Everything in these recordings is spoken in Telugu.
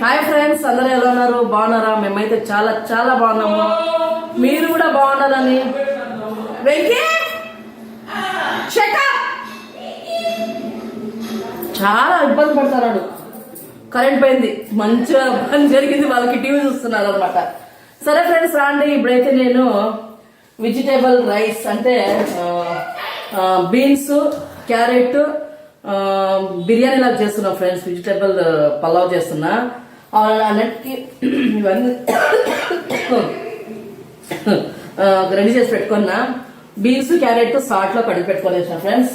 హాయ్ ఫ్రెండ్స్ అందరూ ఎలా ఉన్నారు? బాగున్నారా? మేమైతే చాలా చాలా బాగున్నాము. మీరు కూడా బాగున్నారని వెంకీ! చాలా ఇబ్బంది పడతాడు కరెంట్ పోయింది. మంచిగా పని జరిగింది. వాళ్ళకి టీవీ చూస్తున్నారు అనమాట సరే ఫ్రెండ్స్ రాండి. ఇప్పుడైతే నేను వెజిటేబుల్ రైస్ అంటే బీన్స్ క్యారెట్ బిర్యానీ లాగా చేస్తున్నా ఫ్రెండ్స్ వెజిటేబుల్ పలావ్ చేస్తున్నా. ఆ, అన్నిటికీ ఇవన్నీ రెడీ చేసి పెట్టుకున్న. బీన్స్ క్యారెట్ సాల్ట్లో కడిగి పెట్టుకోలేసిన ఫ్రెండ్స్.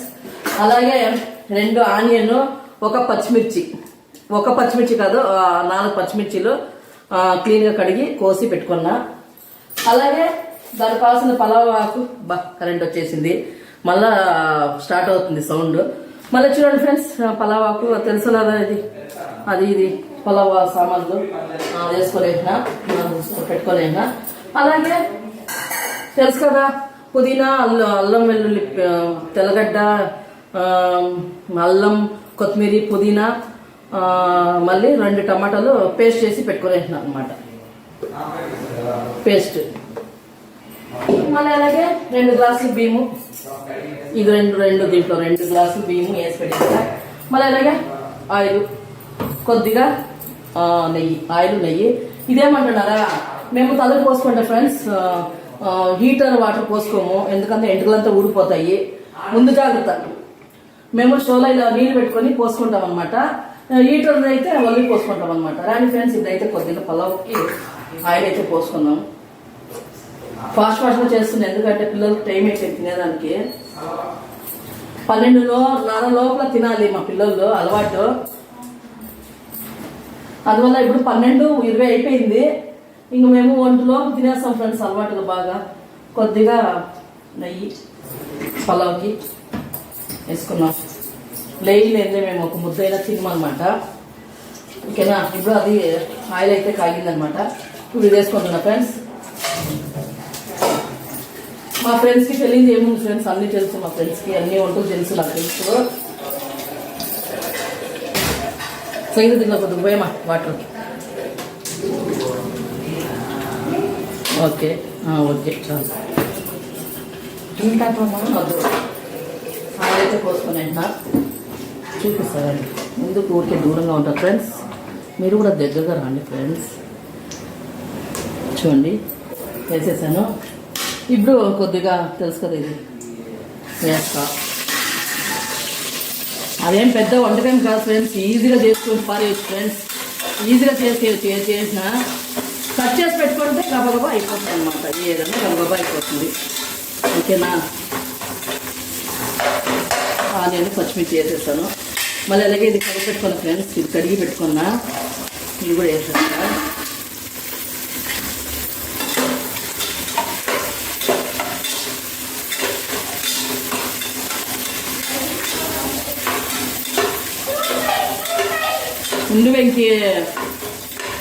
అలాగే రెండు ఆనియన్ ఒక పచ్చిమిర్చి. ఒక పచ్చిమిర్చి కాదు నాలుగు పచ్చిమిర్చిలు క్లీన్గా కడిగి కోసి పెట్టుకున్నా. అలాగే దానికి కావాల్సిన పలావ్ ఆకు బా కరెంట్ వచ్చేసింది. మళ్ళా స్టార్ట్ అవుతుంది సౌండ్. మళ్ళీ చూడండి ఫ్రెండ్స్ పలావాకు ఆకు తెలుసు ఇది అది ఇది పలావా సామాన్లు. ఆ, వేసుకోలేసిన అలాగే తెలుసు కదా పుదీనా అల్లం అల్లం వెల్లుల్లి తెల్లగడ్డ అల్లం కొత్తిమీర పుదీనా మళ్ళీ రెండు టమాటాలు పేస్ట్ చేసి పెట్టుకునేసిన అనమాట పేస్ట్. మళ్ళీ అలాగే రెండు గ్లాసులు బియ్యము. ఇది రెండు రెండు దీంట్లో రెండు గ్లాసులు బియ్యము వేసి పెట్టేస్తా. మళ్ళీ అలాగే ఆయిల్ కొద్దిగా నెయ్యి ఆయిల్ నెయ్యి. ఇదేమంటున్నారా? మేము తలకు పోసుకుంటాం ఫ్రెండ్స్ హీటర్ వాటర్ పోసుకోము ఎందుకంటే ఎంటుకలంతా ఊడిపోతాయి. ముందు జాగ్రత్త. మేము స్టోవ్లో ఇలా నీళ్ళు పెట్టుకొని పోసుకుంటాం అనమాట హీటర్ అయితే వల్లి పోసుకుంటాం అనమాట రాని ఫ్రెండ్స్ ఇదైతే కొద్దిగా పలావ్కి ఆయిల్ అయితే పోసుకున్నాం ఫాస్ట్ ఫాస్ట్గా చేస్తుంది ఎందుకంటే పిల్లలకి టైం అయితే తినేదానికి. పన్నెండు లో నాన్న లోపల తినాలి మా పిల్లలు అలవాటు. అందువల్ల ఇప్పుడు పన్నెండు ఇరవై అయిపోయింది. ఇంక మేము ఒంటిలో తినేస్తాం ఫ్రెండ్స్ అలవాటుగా బాగా. కొద్దిగా నెయ్యి పలావ్కి వేసుకున్నాం. లేయి లేదే మేము ఒక ముద్దైనా తినమనమాట ఓకేనా? ఇప్పుడు అది ఆయిల్ అయితే కాగిందనమాట ఇప్పుడు ఇది వేసుకుంటున్నా ఫ్రెండ్స్ మా ఫ్రెండ్స్కి తెలియదు ఏముంది ఫ్రెండ్స్ అన్ని తెలుసు మా ఫ్రెండ్స్కి. అన్ని వంటలు తెలుసు నాకు తెలుసు. సంగీత తిన్న కొద్దిగా పోయమా వాటర్. ఓకే. ఓకే చాలు. వద్దు అయితే పోసుకుని చూపిస్తారండి. ముందుకు ఊరికే దూరంగా ఉంటారు ఫ్రెండ్స్ మీరు కూడా దగ్గరగా రండి ఫ్రెండ్స్ చూడండి. వేసేసాను. ఇప్పుడు కొద్దిగా తెలుసు కదా ఇది వేస్తా అదేం పెద్ద వంటకం కాదు ఫ్రెండ్స్ ఈజీగా చేసుకుని పారేయచ్చు ఫ్రెండ్స్ ఈజీగా చేసేయచ్చు ఏ చేసినా కట్ చేసి పెట్టుకుంటే గబగబా అయిపోతుంది అనమాట ఏదైనా గబగబా అయిపోతుంది. ఓకేనా? ఆనియన్ పచ్చిమిర్చి వేసేస్తాను మళ్ళీ అలాగే ఇది కడిగి పెట్టుకున్నా ఫ్రెండ్స్ ఇది కడిగి పెట్టుకున్నా ఇది కూడా వేసేస్తాను. ఉండి వెంకి.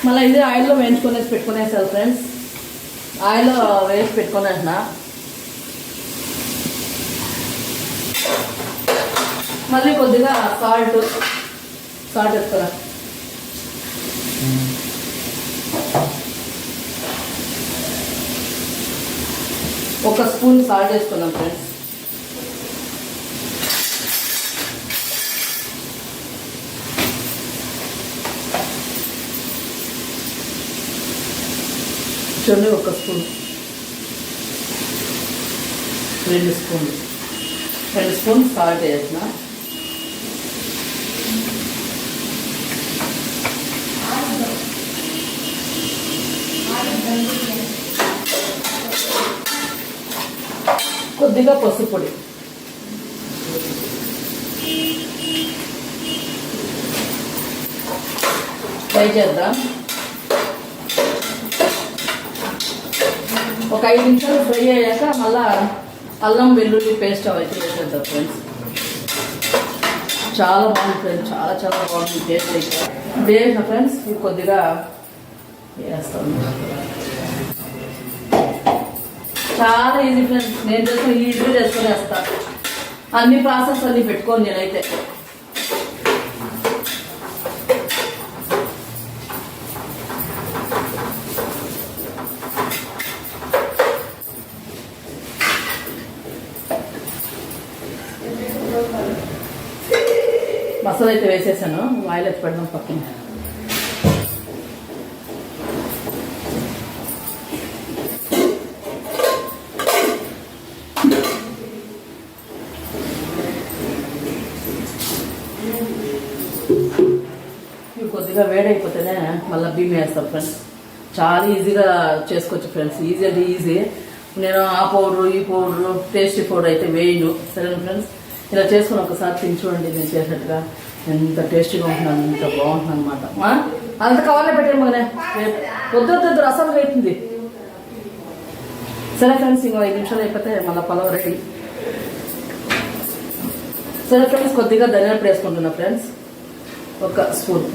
మళ్ళీ ఇది ఆయిల్లో వేయించుకునేసి పెట్టుకునేసారు ఫ్రెండ్స్. ఆయిల్లో వేసి పెట్టుకునేసిన. మళ్ళీ కొద్దిగా సాల్ట్ సాల్ట్ వేస్తారా ఒక స్పూన్ సాల్ట్ వేసుకున్నాం ఫ్రెండ్స్. చూడండి ఒక స్పూన్. రెండు స్పూన్లు. రెండు స్పూన్ సాల్ట్ వేసిన. కొద్దిగా పసుపు పొడి. ఫ్రై చేద్దాం. ఒక ఐదు నిమిషాలు ఫ్రై అయ్యాక మళ్ళా అల్లం వెల్లుల్లి పేస్ట్ అవైతే వేసేద్దాం ఫ్రెండ్స్ చాలా బాగుంది ఫ్రెండ్స్ చాలా చాలా బాగుంది టేస్ట్ అయితే. వేసిన ఫ్రెండ్స్ కొద్దిగా వేస్తాను చాలా ఈజీ ఫ్రెండ్స్ నేను చేసుకుని ఈజీగా చేసుకొని వేస్తాను అన్ని ప్రాసెస్ అన్ని పెట్టుకోను నేనైతే. మసాలా అయితే వేసేసాను. ఆయిల్ ఎత్తి పెడదాం పక్కన. ఇవి కొద్దిగా వేడైపోతేనే మళ్ళీ బియ్యం వేస్తాం ఫ్రెండ్స్ చాలా ఈజీగా చేసుకోవచ్చు ఫ్రెండ్స్ ఈజీ అంటే ఈజీ నేను ఆ పౌడరు ఈ పౌడర్ టేస్టీ పౌడర్ అయితే వేయను. సరేనా ఫ్రెండ్స్ ఇలా చేసుకుని ఒకసారి తిని చూడండి నేను చేసినట్టుగా. ఎంత టేస్టీగా ఉంటున్నాను ఎంత బాగుంటుంది అనమాట అంత కావాలే పెట్టాను మగనే. వద్దు వద్దు రసం అవుతుంది సరే ఫ్రెండ్స్ ఇంకో ఐదు నిమిషాలు అయిపోతే మళ్ళీ పొలం రెడీ. సరే ఫ్రెండ్స్ కొద్దిగా ధనియాల పొడి వేసుకుంటున్నా ఫ్రెండ్స్. ఒక స్పూన్.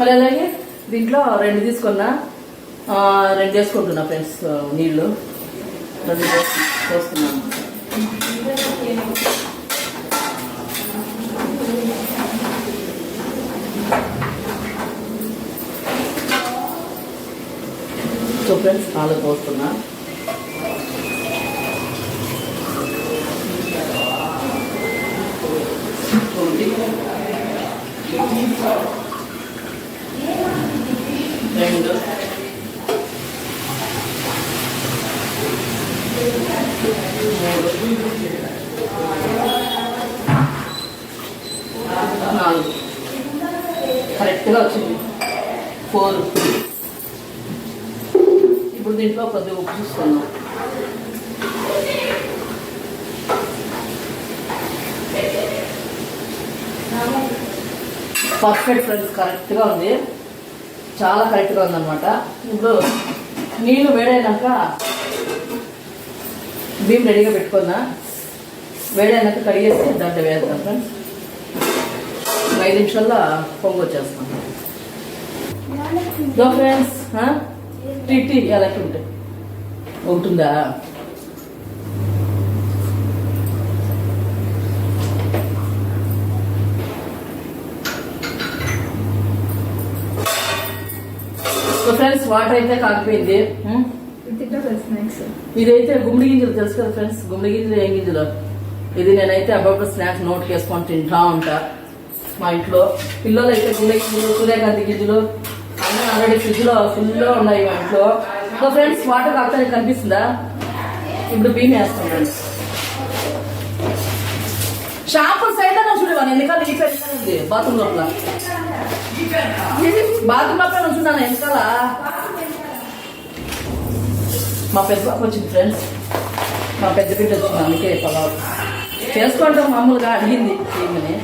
మరి అలాగే దీంట్లో రెండు తీసుకున్నా. రెండు వేసుకుంటున్నా ఫ్రెండ్స్ నీళ్ళు. రెండు పోస్తున్నాను. సో ఫ్రెండ్స్ నాలుగు పోస్తున్నా. రెండు. నాలుగు. కరెక్ట్గా వచ్చింది. ఫోర్. ఇప్పుడు దీంట్లో కొద్దిగా ఉప్పు చూసుకున్నాం పర్ఫెక్ట్ ఫ్రెండ్స్ కరెక్ట్గా ఉంది. చాలా కరెక్ట్గా ఉందన్నమాట. ఇప్పుడు నీళ్ళు వేడైనాక బియ్యం రెడీగా పెట్టుకుందా? వేడైనాక కడిగేసి దాంట్లో వేద్దాం ఫ్రెండ్స్ ఐదు నిమిషాల్లో పొంగు వచ్చేస్తాం సో ఫ్రెండ్స్ టీ టీ ఎలా ఉంటాయి ఉంటుందా? సో ఫ్రెండ్స్ వాటర్ అయితే కాకపోయింది. ఇదైతే గుమ్మడి గింజలు తెలుసు కదా ఫ్రెండ్స్? గుమ్మడి గింజలు ఏం గింజలు? ఇది నేనైతే అప్పుడప్పుడు స్నాక్స్ నోట్ చేసుకొని తింటా ఉంటా మా ఇంట్లో. పిల్లలు అయితే గుమ్మడి గింజలు సూర్యకాంతి గింజలు అన్నీ ఆల్రెడీ ఫ్రిడ్జ్లో ఫుల్లో ఉన్నాయి మా ఇంట్లో. సో ఫ్రెండ్స్ వాటర్ కాకపోతే కనిపిస్తుందా? ఇప్పుడు బియ్యం వేస్తాం ఫ్రెండ్స్. షాంపూ సైడ్ అన్న చూడు వెనకాల ఈ పెద్ద ఉంది బాత్రూమ్ లోపల. బాత్రూమ్ లోపల ఉంచున్నాను వెనకాల. మా పెద్ద పాప వచ్చింది ఫ్రెండ్స్ మా పెద్ద బిడ్డ వచ్చింది అందుకే పలావ్ చేసుకుంటాం మామూలుగా అడిగింది ఏమని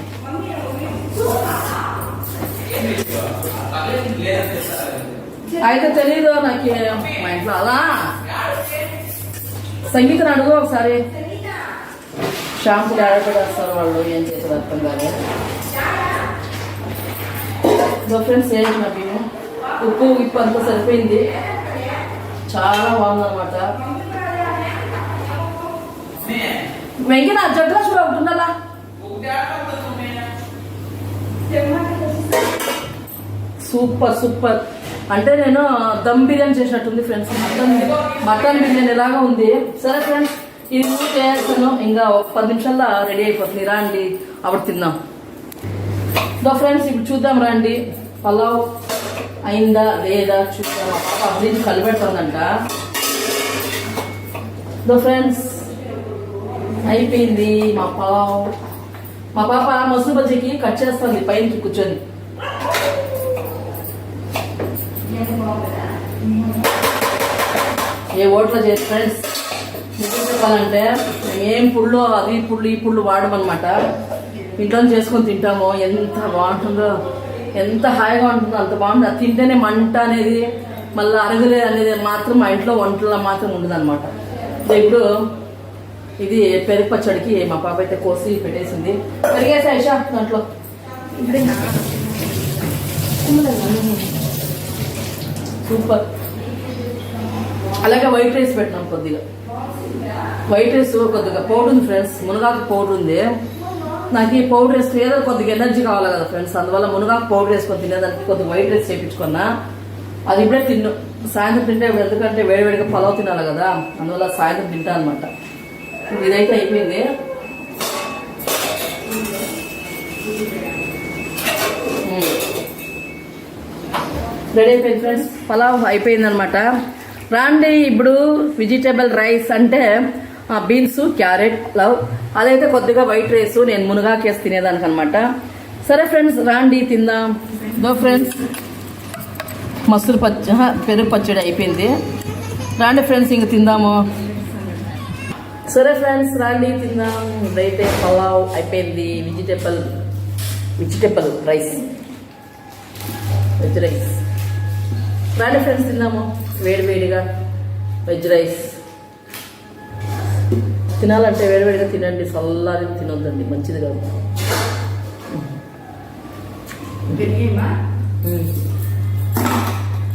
అయితే తెలీదు నాకు మా ఇంట్లో. అలా? సంగీతం అడుగు ఒకసారి. షాంపూలు ఆడపడేస్తారు వాళ్ళు ఏం చేస్తారు అర్థం కాదు ఫ్రెండ్స్ ఏంటి నా ఉప్పు ఉప్పు అంతా సరిపోయింది. చాలా బాగుందన్నమాట. వెంకట నా జగ్గా చూడ ఒకటి ఉండాలా? Super super. అంటే నేను దమ్ బిర్యానీ చేసినట్టుంది ఫ్రెండ్స్ మటన్ మటన్ బిర్యానీ ఎలాగా ఉంది. సరే ఫ్రెండ్స్ ఇది చేస్తాను. ఇంకా ఒక పది నిమిషాల్లో రెడీ అయిపోతుంది. రాండి అప్పుడు తిన్నాం ఫ్రెండ్స్ ఇప్పుడు చూద్దాం రండి. పలావ్. అయిందా లేదా చూద్దాం మా పాప అభివృద్ధి కలిపెడుతుందంట సో ఫ్రెండ్స్ అయిపోయింది మా పలావ్ మా పాప మసూరు బజ్జీకి కట్ చేస్తుంది పైనకి కూర్చొని. ఏ ఓట్లో చేసి ఫ్రెండ్స్ నిజం చెప్పాలంటే మేమేం ఏం పుళ్ళు అది పుళ్ళు ఈ పుళ్ళు వాడమన్నమాట. ఇంట్లో చేసుకొని తింటాము. ఎంత బాగుంటుందో. ఎంత హాయిగా ఉంటుందో అంత బాగుంటుంది. అది తింటేనే మంట అనేది మళ్ళీ అరగలే అనేది మాత్రం మా ఇంట్లో వంటల్లో మాత్రం ఉండదు అనమాట ఇప్పుడు ఇది పెరుగు పచ్చడికి మా పాప అయితే కోసి పెట్టేసింది. పెరిగేసా ఇషా దాంట్లో? సూపర్. అలాగే వైట్ రైస్ పెట్టినాం కొద్దిగా. వైట్ రైస్ కొద్దిగా పౌడర్ ఉంది ఫ్రెండ్స్. మునగాకు పౌడర్ ఉంది. నాకు ఈ పౌడర్ వేసుకుని ఏదో కొద్దిగా ఎనర్జీ కావాలి కదా ఫ్రెండ్స్ అందువల్ల మునగాకు పౌడర్ వేసుకొని తినేదానికి కొద్దిగా వైట్ రైస్ చేయించుకున్నా అది ఇప్పుడే తిన్ను. సాయంత్రం తింటే ఎందుకంటే వేడివేడిగా పలావ్ తినాలి కదా. అందువల్ల సాయంత్రం తింటా అనమాట ఇదైతే అయిపోయింది. రెడీ అయిపోయింది ఫ్రెండ్స్ పలావ్ అయిపోయింది అనమాట రాండి ఇప్పుడు వెజిటేబుల్ రైస్ అంటే బీన్స్ క్యారెట్ లవ్. అదైతే కొద్దిగా వైట్ రైస్ నేను మునగాకేసి తినేదానికి అనమాట సరే ఫ్రెండ్స్ రాండి తిందాం. దో ఫ్రెండ్స్ మసూరు పచ్చ పెరుగు పచ్చడి అయిపోయింది. రాండి ఫ్రెండ్స్ ఇంక తిందాము. సరే ఫ్రెండ్స్ రాండి తిందాం. ఇదైతే పలావ్ అయిపోయింది. Vegetable vegetable rice. Veg rice. రాండి ఫ్రెండ్స్ తిందాము. వేడి వేడిగా. Veg rice. తినాలంటే వేడివేడిగా తినండి చల్లారి తినొద్దండి మంచిది కాదు. పెరిగేమా ఉమ్.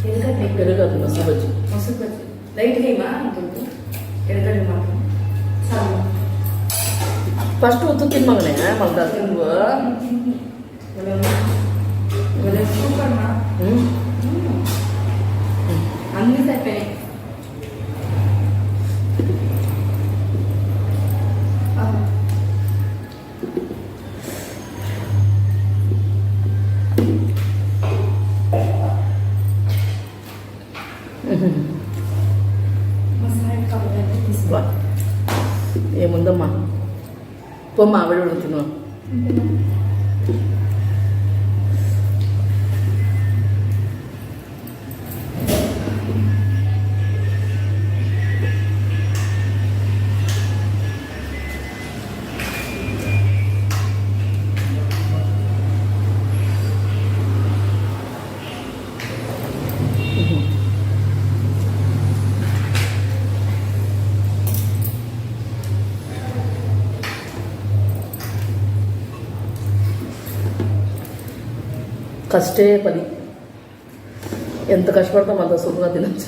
ఎరగడ్డ పెరుగు కాదు మసూరు బజ్జీ మసూరు బజ్జీ లైట్ గేమా ఉంటుంది ఎరగడ్డ మాత్రం. చాలు ఫస్ట్ ఉత్తు తినమగనే మళ్ళీ తినువు సూపర్ మా. ఉమ్. అన్ని ഉപ്പും മാവിഴ കൊടുക്കുന്നു కష్టే పని ఎంత కష్టపడతాం అంత సుఖంగా తినచ్చు.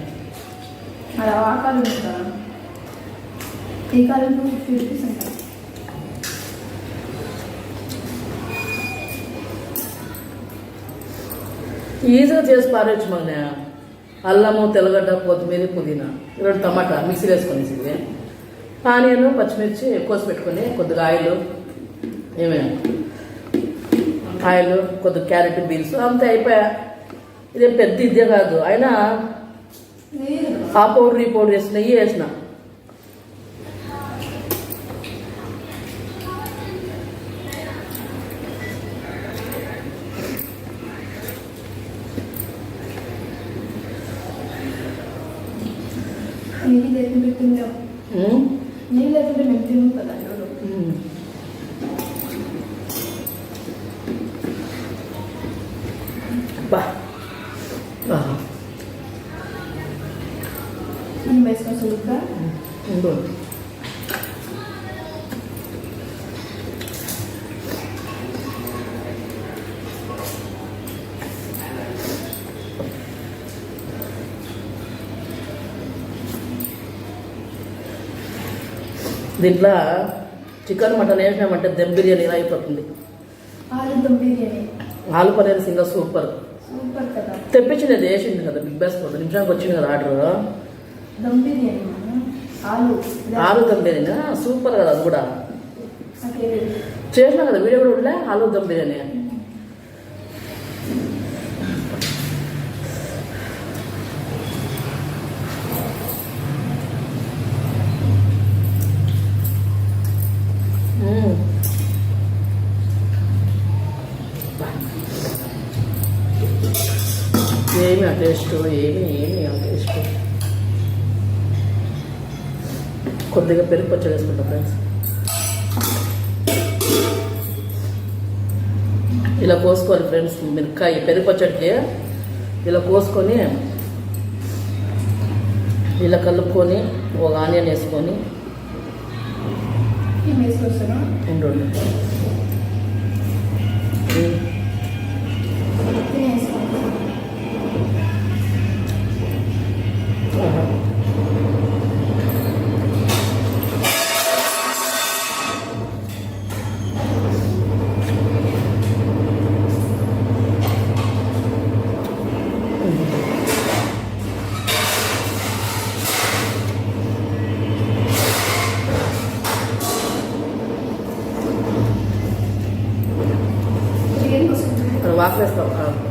అలా ఆ కాలం ఉందా ఈ ఫిఫ్టీ రూపీస్ ఉంటారు ఈజీగా చేసి పారేచ్చు మన అల్లము తెల్లగడ్డ కొత్తిమీర పుదీనా. రెండు టమాటా మిక్సీ వేసుకొని ఇవి ఆనియన్ పచ్చిమిర్చి కోసి పెట్టుకొని కొద్దిగా ఆయిల్ ఏమేమి? ఆయిల్ కొద్దిగా క్యారెట్ బీన్స్ అంతే అయిపోయా. ఇదేం పెద్ద ఇదే కాదు. అయినా ఆ పౌడర్ ఈ పౌడర్ వేసిన నెయ్యి వేసిన నీళ్ళు లేకుంటే తిందాం ఉమ్. నీళ్ళు లేకుంటే మేము తిన్నాం కదా ఎవరు ఉమ్. బా బా ఈ వేసుకొని సులుగ్గా ఉండు దీంట్లో చికెన్ మటన్ వేసినామంటే దమ్ బిర్యానీ ఇలా అయిపోతుంది. ఆలు పన్నీర్ సింగర్ సూపర్. తెప్పించింది అది వేసింది కదా బిగ్ బాస్ కొద్ది నిమిషానికి వచ్చింది కదా ఆర్డర్. ఆలు. ఆలు దమ్ బిర్యానీ సూపర్ కదా అది కూడా. చేసినా కదా వీడియో కూడా ఉండలే ఆలు దమ్ బిర్యానీ మ్మ్. ఏమి ఆ టేస్ట్ ఏమి ఏమి ఆ టేస్ట్ కొద్దిగా పెరుగు పచ్చడి వేసుకుంటా ఫ్రెండ్స్ ఇలా కోసుకోవాలి ఫ్రెండ్స్ మిరకాయ పెరుగు పచ్చడికి. ఇలా కోసుకొని ఇలా కలుపుకొని ఒక ఆనియన్ వేసుకొని. lo has.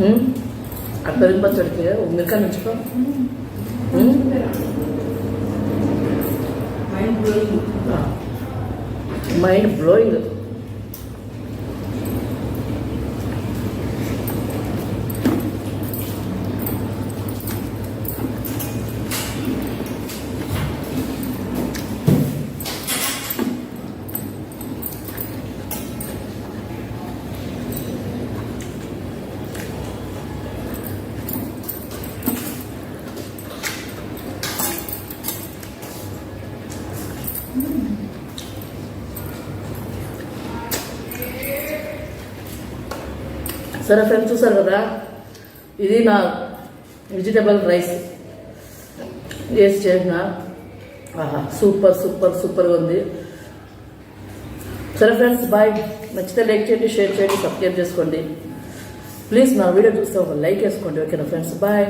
ఉమ్. ఆ పెరుగు పచ్చడికి మిరకాయ నుంచుకో ఉమ్. మైండ్ బ్లోయింగ్ సరే ఫ్రెండ్స్ చూసారు కదా? ఇది నా వెజిటబుల్ రైస్ వేసి చేసిన. ఆహా. సూపర్ సూపర్ సూపర్గా ఉంది. సరే ఫ్రెండ్స్ బాయ్ నచ్చితే లైక్ చేయండి షేర్ చేయండి సబ్స్క్రైబ్ చేసుకోండి. ప్లీజ్ నా వీడియో చూస్తే ఒక లైక్ వేసుకోండి ఓకేనా ఫ్రెండ్స్ బాయ్